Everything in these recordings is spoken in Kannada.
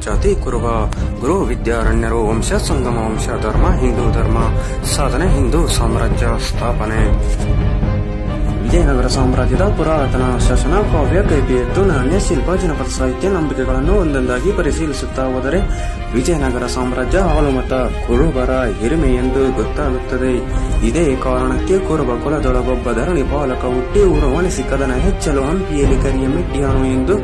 ಜಾತಿ ಕುರುಬ ಗುರು ವಿದ್ಯಾರಣ್ಯರು ವಂಶ ಸಂಗಮ ವಂಶ ಧರ್ಮ ಹಿಂದೂ ಧರ್ಮ ಸಾಧನೆ ಹಿಂದೂ ಸಾಮ್ರಾಜ್ಯ ಸ್ಥಾಪನೆ. ವಿಜಯನಗರ ಸಾಮ್ರಾಜ್ಯದ ಪುರಾತನ ಶಾಸನ ಕಾವ್ಯ ಕೈಪಿಯತ್ತು ನಾಣ್ಯ ಶಿಲ್ಪ ಜನಪದ ಸಾಹಿತ್ಯ ನಂಬಿಕೆಗಳನ್ನು ಒಂದೊಂದಾಗಿ ಪರಿಶೀಲಿಸುತ್ತಾ ಹೋದರೆ ವಿಜಯನಗರ ಸಾಮ್ರಾಜ್ಯ ಹಾಲು ಮತ ಕುರುಬರ ಹಿರಿಮೆ ಎಂದು ಗೊತ್ತಾಗುತ್ತದೆ ಇದೇ ಕಾರಣಕ್ಕೆ ಕುರುಬ ಕುಲದೊಳಗೊಬ್ಬ ಧರಣಿ ಬಾಲಕ ಹುಟ್ಟಿ ಉರುವಣಿಸಿ ಸಿಕ್ಕದನ ಹೆಚ್ಚಲು ಹಂಪಿಯಲ್ಲಿ ಕರಿಯ ಮೆಟ್ಟಿಯಾನು ಎಂದು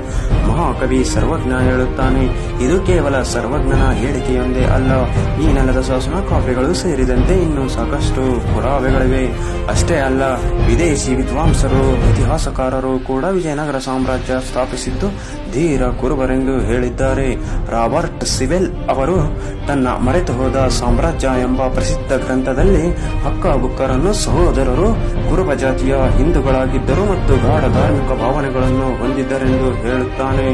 ಮಹಾಕವಿ ಸರ್ವಜ್ಞ ಹೇಳುತ್ತಾನೆ ಇದು ಕೇವಲ ಸರ್ವಜ್ಞನ ಹೇಳಿಕೆಯೊಂದೇ ಅಲ್ಲ. ಈ ನೆಲದ ಶಾಸನ ಕಾಫಿಗಳು ಸೇರಿದಂತೆ ಇನ್ನೂ ಸಾಕಷ್ಟು ಪುರಾವೆಗಳಿವೆ. ಅಷ್ಟೇ ಅಲ್ಲ, ವಿದೇಶಿ ವಿದ್ವಾಂಸರು, ಇತಿಹಾಸಕಾರರು ಕೂಡ ವಿಜಯನಗರ ಸಾಮ್ರಾಜ್ಯ ಸ್ಥಾಪಿಸಿದ್ದು ಧೀರ ಕುರುಬರೆಂದು ಹೇಳಿದ್ದಾರೆ. ರಾಬರ್ಟ್ ಸಿವೆಲ್ ಅವರು ತನ್ನ ಮರೆತು ಹೋದ ಸಾಮ್ರಾಜ್ಯ ಎಂಬ ಪ್ರಸಿದ್ಧ ಗ್ರಂಥದಲ್ಲಿ ಹಕ್ಕ ಬುಕ್ಕರನ್ನು ಸಹೋದರರು, ಕುರುಬ ಜಾತಿಯ ಹಿಂದೂಗಳಾಗಿದ್ದರು ಮತ್ತು ಗಾಢ ಧಾರ್ಮಿಕ ಭಾವನೆಗಳನ್ನು ಹೊಂದಿದ್ದರೆಂದು ಹೇಳುತ್ತಾನೆ.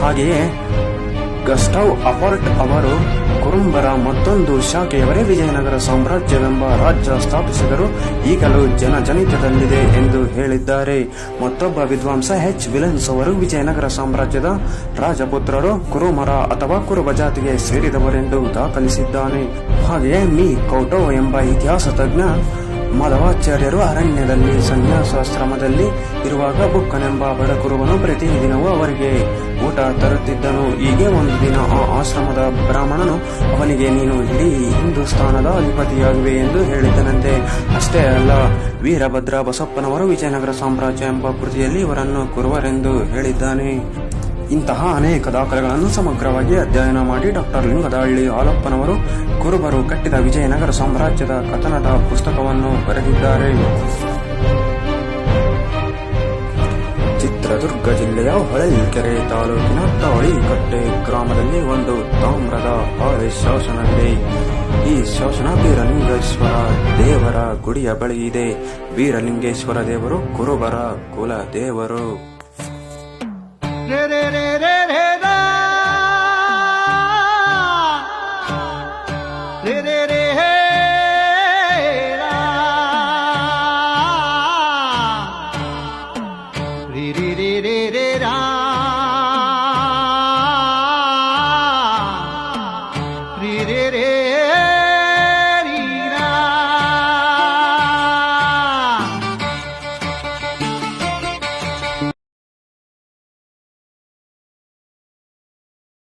ಹಾಗೆಯೇ ಗಸ್ಟವ್ ಅಪರ್ಟ್ ಅವರು ಕುರುಂಬರ ಮತ್ತೊಂದು ಶಾಖೆಯವರೇ ವಿಜಯನಗರ ಸಾಮ್ರಾಜ್ಯವೆಂಬ ರಾಜ್ಯ ಸ್ಥಾಪಿಸಿದರು. ಈಗಲೂ ಜನಜನಿತದಲ್ಲಿದೆ ಎಂದು ಹೇಳಿದ್ದಾರೆ. ಮತ್ತೊಬ್ಬ ವಿದ್ವಾಂಸ ಎಚ್ ವಿಲನ್ಸ್ ಅವರು ವಿಜಯನಗರ ಸಾಮ್ರಾಜ್ಯದ ರಾಜಪುತ್ರರು, ಕುರುಮರ ಅಥವಾ ಕುರುಬ ಜಾತಿಗೆ ಸೇರಿದವರೆಂದು ದಾಖಲಿಸಿದ್ದಾನೆ. ಹಾಗೆಯೇ ಮಿ. ಕೌಟೋ ಎಂಬ ಇತಿಹಾಸ ತಜ್ಞ ಮಾಧವಾಚಾರ್ಯರು ಅರಣ್ಯದಲ್ಲಿ ಸನ್ಯಾಸಾಶ್ರಮದಲ್ಲಿ ಇರುವಾಗ ಬುಕ್ಕನೆಂಬ ಬಡಕುರುವನು ಪ್ರತಿದಿನವೂ ಅವರಿಗೆ ಊಟ ತರುತ್ತಿದ್ದನು. ಹೀಗೆ ಒಂದು ದಿನ ಆ ಆಶ್ರಮದ ಬ್ರಾಹ್ಮಣನು ಅವನಿಗೆ, ನೀನು ಇಡೀ ಹಿಂದೂಸ್ತಾನದ ಅಧಿಪತಿಯಾಗಿವೆ ಎಂದು ಹೇಳಿದ್ದನಂತೆ ಅಷ್ಟೇ ಅಲ್ಲ, ವೀರಭದ್ರ ಬಸಪ್ಪನವರು ವಿಜಯನಗರ ಸಾಮ್ರಾಜ್ಯ ಎಂಬ ಕೃತಿಯಲ್ಲಿ ಇವರನ್ನು ಕುರುವರೆಂದು ಹೇಳಿದ್ದಾನೆ. ಇಂತಹ ಅನೇಕ ದಾಖಲೆಗಳನ್ನು ಸಮಗ್ರವಾಗಿ ಅಧ್ಯಯನ ಮಾಡಿ ಡಾಕ್ಟರ್ ಲಿಂಗದಹಳ್ಳಿ ಹಾಲಪ್ಪನವರು ಕುರುಬರು ಕಟ್ಟಿದ ವಿಜಯನಗರ ಸಾಮ್ರಾಜ್ಯದ ಕಥನದ ಪುಸ್ತಕವನ್ನು ಬರೆದಿದ್ದಾರೆ. ಚಿತ್ರದುರ್ಗ ಜಿಲ್ಲೆಯ ಹೊಳಲ್ಕೆರೆ ತಾಲೂಕಿನ ತಾಳಿ ಕಟ್ಟೆ ಗ್ರಾಮದಲ್ಲಿ ಒಂದು ತಾಮ್ರದ ಹಾಳೆ ಶಾಸನವಿದೆ. ಈ ಶಾಸನ ಬೀರಲಿಂಗೇಶ್ವರ ದೇವರ ಗುಡಿಯ ಬಳಿ ಇದೆ. ಬೀರಲಿಂಗೇಶ್ವರ ದೇವರು ಕುರುಬರ ಕುಲ ದೇವರು ರೇ